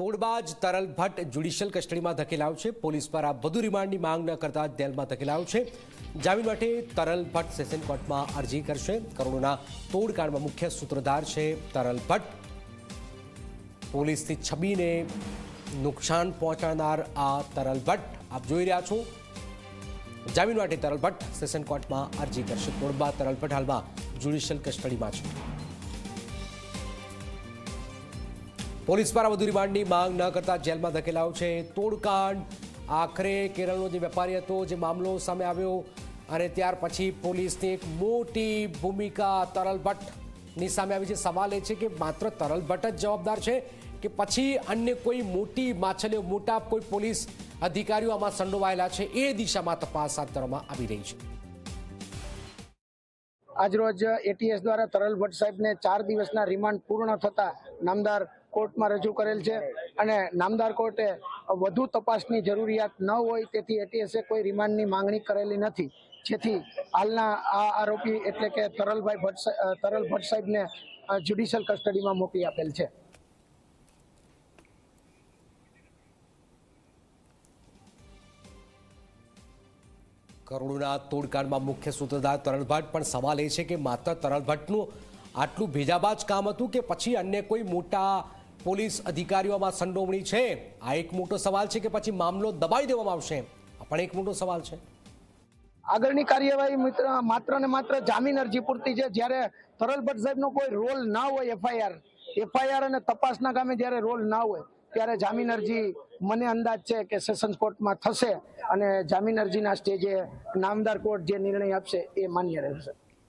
તોડબાજ તરલ ભટ્ટ જ્યુડિશિયલ કસ્ટડીમાં ધકેલાયો છે. પોલીસ પર આ વધુ રિમાન્ડની માંગ ન કરતા જેલમાં ધકેલાયો છે. જામીન માટે તરલ ભટ્ટ સેશન કોર્ટમાં અરજી કરશે. કરોડોના તોડકાંડમાં મુખ્ય સૂત્રધાર છે તરલ ભટ્ટ. પોલીસથી છબીને નુકસાન પહોંચાડનાર આ તરલ ભટ્ટ. આપ જોઈ રહ્યા છો. જામીન માટે તરલ ભટ્ટ સેશન કોર્ટમાં અરજી કરશે. તોડબા તરલ ભટ્ટ હાલમાં જ્યુડિશિયલ કસ્ટડીમાં છે. પોલીસ દ્વારા વધુ રિમાન્ડની માંગ ન કરતા જેલમાં ધકેલાયો છે તોડકાંડ. આખરે કેરળનો જે વેપારી હતો, જે મામલો સામે આવ્યો અને ત્યાર પછી પોલીસની એક મોટી ભૂમિકા તરલ ભટ્ટની સામે આવી છે. સવાલ એ છે કે માત્ર તરલ ભટ્ટ જ જવાબદાર છે કે પછી અન્ય કોઈ મોટી માછલીઓ, મોટા કોઈ પોલીસ અધિકારીઓ આમાં સંડોવાયેલા છે? એ દિશામાં તપાસ હાથ ધરવામાં આવી રહી છે. આજરોજ એટીએસ દ્વારા તરલ ભટ્ટ સાહેબને ચાર દિવસના રિમાન્ડ પૂર્ણ થતા નામદાર કોર્ટમાં રજૂ કરેલ છે અને નામદાર કોર્ટે વધુ તપાસની જરૂરિયાત ન હોય તેથી એટીએસે કોઈ રિમાન્ડની માંગણી કરેલી નથી. જેથી હાલના આ આરોપી એટલે કે તરલભાઈ ભટ્ટ તરલ ભટ્ટ સાહેબને જ્યુડિશિયલ કસ્ટડીમાં મોકલી આપેલ છે. કરુણના તોડકાંડમાં મુખ્ય સૂત્રધાર તરલ ભટ્ટ પણ સવાલ એ છે કે માત્ર તરલ ભટ્ટનું આટલું ભેજાબાજ કામ હતું કે પછી અન્ય કોઈ મોટા પોલીસ અધિકારીઓમાં સંડોવણી છે. આ એક મોટો સવાલ છે કે પછી મામલો દબાઈ દેવામાં આવશે. આ પણ એક મોટો સવાલ છે. આગળની કાર્યવાહી મિત્ર માત્ર ને માત્ર જામીન અરજી પૂરતી છે. જ્યારે તરલ ભટ્ટ સાહેબનો કોઈ રોલ ના હોય એફઆઈઆર એફઆઈઆર અને તપાસના કામે જ્યારે રોલ ના હોય, ત્યારે જામીન અરજી મને અંદાજ છે કે સેશન્સ કોર્ટમાં થશે અને જામીન અરજીના સ્ટેજે નામદાર કોર્ટ જે નિર્ણય આપશે એ માન્ય રહેશે.